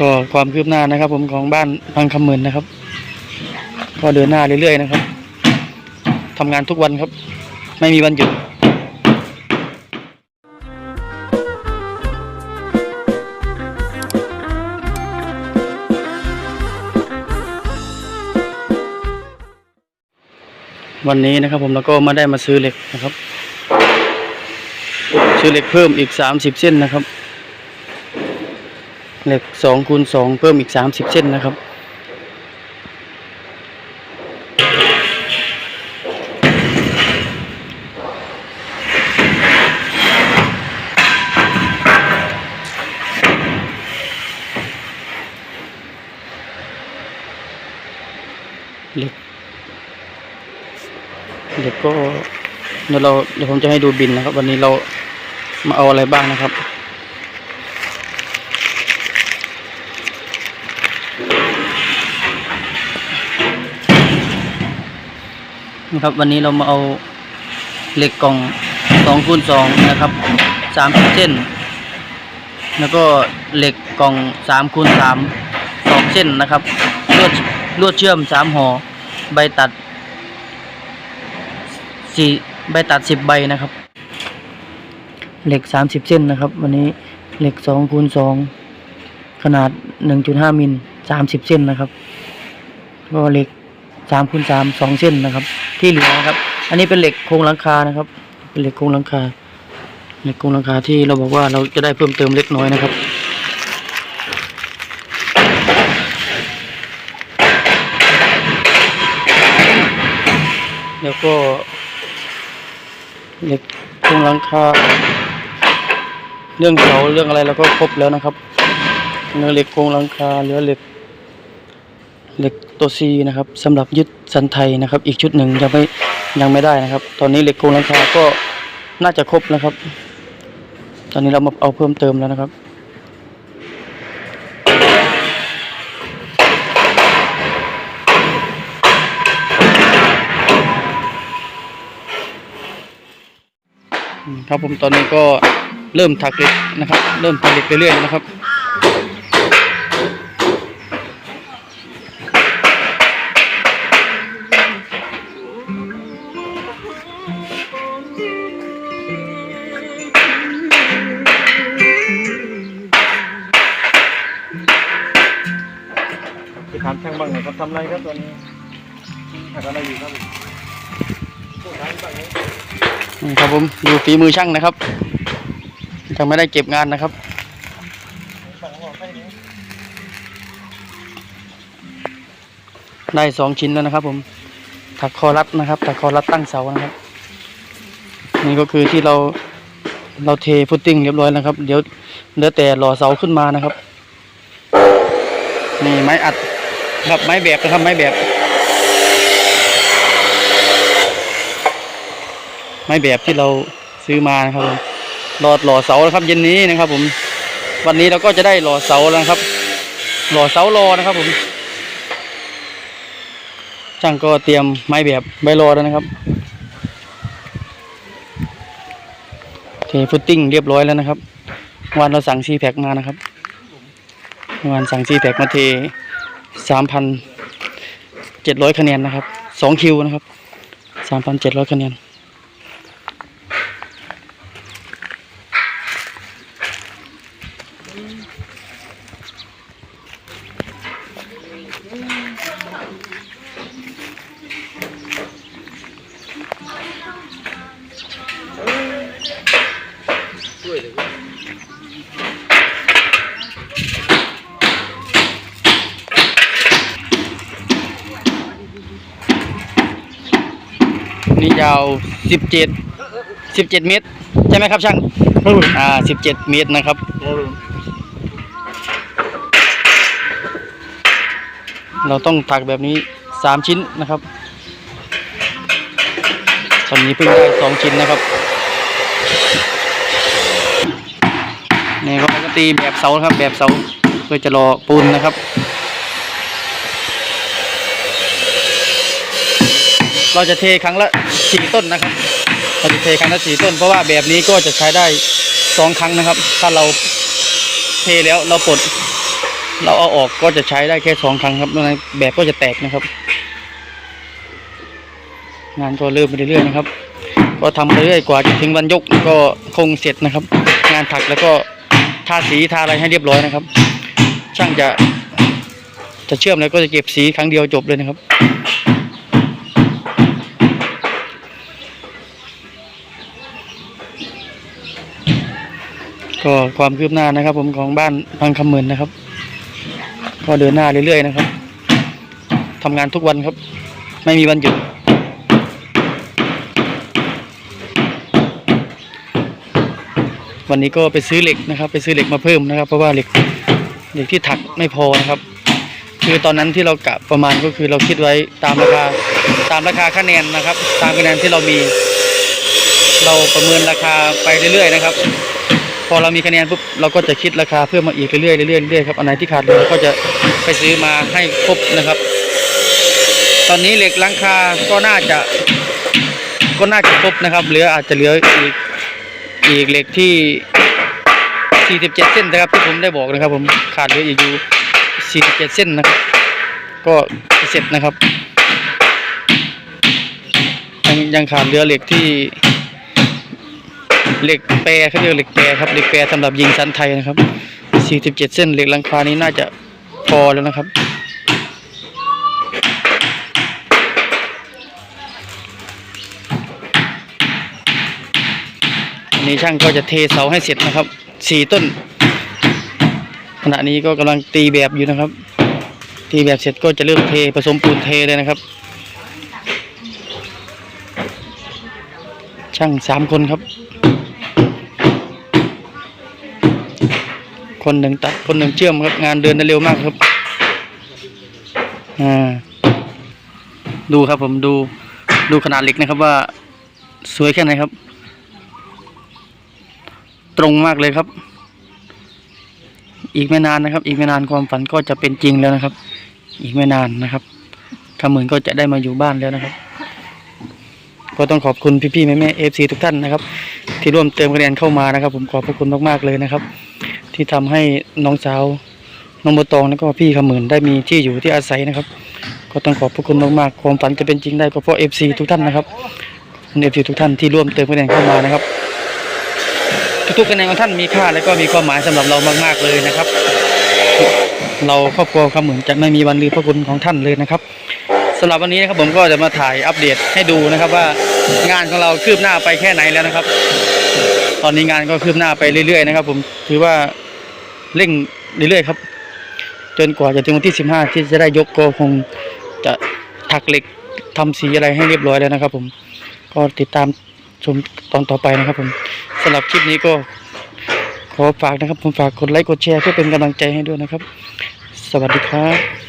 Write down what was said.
ก็ความคืบหน้านะครับ ผมของบ้านพังคำหมื่นนะครับ ก็เดินหน้าเรื่อยๆนะครับทำงานทุกวันครับ ไม่มีวันหยุดวันนี้นะครับผมเราก็มาได้มาซื้อเหล็กนะครับ ซื้อเหล็กเพิ่มอีกสามสิบเส้นนะครับ เหล็กสองคูณสองเพิ่มอีกสามสิบเส้นนะครับ เหล็กเหล็กก็เดี๋ยวเราเดี๋ยวผมจะให้ดูบินนะครับ วันนี้เรามาเอาอะไรบ้างนะครับ นะครับวันนี้เรามาเอาเหล็กกล่องสองคูณสองนะครับสามเส้น แล้วก็เหล็กกล่องสามคูณสามสองเส้นนะครับลวดลวดเชื่อมสามห่อใบตัดสี่ใบตัดสิบใบนะครับ เหล็กสามสิบเส้นนะครับ วันนี้เหล็กสองคูณสองขนาดหนึ่งจุดห้ามิลสามสิบเส้นนะครับ ก็เหล็กสามคูณสามสองเส้นนะครับ ที่เหลือนะครับ อันนี้เป็นเหล็กโครงหลังคานะครับ เป็นเหล็กโครงหลังคาเหล็กโครงหลังคาที่เราบอกว่าเราจะได้เพิ่มเติมเล็กน้อยนะครับแล้วก็เหล็กโครงหลังคาเรื่องเสาเรื่องอะไรเราก็ครบแล้วนะครับเหลือเหล็กโครงหลังคาเหลือเหล็กเหล็ก ตัวซีนะครับสำหรับยึดสันไทยนะครับ อีกชุดหนึ่งยังไม่ยังไม่ได้นะครับ ตอนนี้เหล็กโครงหลังคาก็น่าจะครบนะครับ ตอนนี้เรามาเอาเพิ่มเติมแล้วนะครับครับผมตอนนี้ก็เริ่มถักเหล็กนะครับ เริ่มถักเหล็กเรื่อยๆนะครับ ครับทำอะไรครับตอนนี้ทำอะไรอยู่ครับนี่ครับผมดูฝีมือช่างนะครับยังไม่ได้เก็บงานนะครับได้สองชิ้นแล้วนะครับ ผมถักคอรัดนะครับถักคอรัดตั้งเสานะครับ นี่ก็คือที่เราเราเทฟุตติ้งเรียบร้อยแล้วครับ เดี๋ยวเหลือแต่หล่อเสาขึ้นมานะครับ นี่ไม้อัด ครับไม้แบบนะครับไม้แบบไม้แบบที่เราซื้อมานะครับผมรอหล่อเสานะครับ เย็นนี้นะครับ ผม วันนี้เราก็จะได้หล่อเสาแล้วครับ หล่อเสารอนะครับ ผมช่างก็เตรียมไม้แบบใบรอแล้วนะครับเทฟุตติ้งเรียบร้อยแล้วนะครับ วันเราสั่งซีแพ็กมานะครับ วันสั่งซีแพ็กมาเท สามพันเจ็ดร้อยคะแนนนะครับสองคิวนะครับสามพันเจ็ดร้อยคะแนน นี่ยาวสิบเจ็ดสิบเจ็ดเมตร ใช่ไหมครับช่างอ่าสิบเจ็ดเมตรนะครับเราต้องถักแบบนี้สามชิ้นนะครับตอนนี้เพิ่งได้สองชิ้นนะครับนี่ก็เราก็ตีแบบเสานะครับแบบเสาเพื่อจะรอปูนนะครับ เราจะเทครั้งละสี่ต้นนะครับเราจะเทครั้งละสี่ต้น เพราะว่าแบบนี้ก็จะใช้ได้สองครั้งนะครับ ถ้าเราเทแล้วเราปลดเราเอาออกก็จะใช้ได้แค่สองครั้งครับแล้วแบบก็จะแตกนะครับ งานก็เริ่มไปเรื่อยๆนะครับ ก็ทำไปเรื่อยกว่าจะถึงวันยกก็คงเสร็จนะครับ งานถักแล้วก็ทาสีทาอะไรให้เรียบร้อยนะครับ ช่างจะจะเชื่อมแล้วก็จะเก็บสีครั้งเดียวจบเลยนะครับ ก็ความคืบหน้านะครับ ผมของบ้านพังคำเหมือนนะครับ ก็เดินหน้าเรื่อยๆนะครับทำงานทุกวันครับ ไม่มีวันหยุดวันนี้ก็ไปซื้อเหล็กนะครับ ไปซื้อเหล็กมาเพิ่มนะครับ เพราะว่าเหล็กเหล็กที่ถักไม่พอนะครับ คือตอนนั้นที่เรากะประมาณก็คือเราคิดไว้ตามราคาตามราคาคะแนนนะครับ ตามคะแนนที่เรามี เราประเมินราคาไปเรื่อยๆนะครับ พอเรามีคะแนนปุ๊บเราก็จะคิดราคาเพิ่มมาอีกเรื่อยๆเรื่อยๆเรื่อยๆครับอันไหนที่ขาดเหลือเราก็จะไปซื้อมาให้ครบนะครับ ตอนนี้เหล็กลังคาก็น่าจะ ก็น่าจะครบนะครับ เหลืออาจจะเหลืออีกอีกเหล็กที่ 47 เส้นนะครับที่ผมได้บอกนะครับ ผมขาดเหลืออีกอยู่ 47 เส้นนะครับ ก็เสร็จนะครับยังยังขาดเหลือเหล็กที่ เหล็กแปรเขาเรียกเหล็กแปรครับเหล็กแปรสำหรับยิงสันไทยนะครับ 47 เส้นเหล็กลังคานี้น่าจะพอแล้วนะครับ อันนี้ช่างก็จะเทเสาให้เสร็จนะครับสี่ต้น ขณะนี้ก็กำลังตีแบบอยู่นะครับ ตีแบบเสร็จก็จะเริ่มเทผสมปูนเทเลยนะครับช่างสามคนครับ คนหนึ่งตัดคนหนึ่งเชื่อมครับ งานเดินได้เร็วมากครับอ่าดูครับผมดูดูขนาดเหล็กนะครับว่าสวยแค่ไหนครับ ตรงมากเลยครับ อีกไม่นานนะครับ อีกไม่นานความฝันก็จะเป็นจริงแล้วนะครับ อีกไม่นานนะครับคำหมื่นก็จะได้มาอยู่บ้านแล้วนะครับ ก็ต้องขอบคุณพี่ๆแม่ๆเอฟซีทุกท่านนะครับ ที่ร่วมเติมคะแนนเข้ามานะครับ ผมขอบพระคุณมากๆเลยนะครับ ที่ทำให้น้องสาวน้องโบตองแล้วก็พี่ขมื่นได้มีที่อยู่ที่อาศัยนะครับ ก็ต้องขอบพระคุณมากๆความฝันจะเป็นจริงได้ก็เพราะเอฟซีทุกท่านนะครับเอฟซีทุกท่านที่ร่วมเติมคะแนนเข้ามานะครับ ทุกๆคะแนนของท่านมีค่าและก็มีความหมายสำหรับเรามากๆเลยนะครับ เราครอบครัวคำเหมือนจะไม่มีวันลืมพระคุณของท่านเลยนะครับสำหรับวันนี้นะครับผมก็จะมาถ่ายอัปเดตให้ดูนะครับว่างานของเราคืบหน้าไปแค่ไหนแล้วนะครับ ตอนนี้งานก็คืบหน้าไปเรื่อยๆนะครับ ผมถือว่า เร่งเรื่อยๆครับ จนกว่าจะถึงวันที่ 15 ที่จะได้ยกก็คงจะถักเหล็กทำสีอะไรให้เรียบร้อยแล้วนะครับ ผมก็ติดตามชมตอนต่อไปนะครับ ผมสำหรับคลิปนี้ก็ขอฝากนะครับ ผมฝากกดไลค์กดแชร์เพื่อเป็นกำลังใจให้ด้วยนะครับ สวัสดีครับ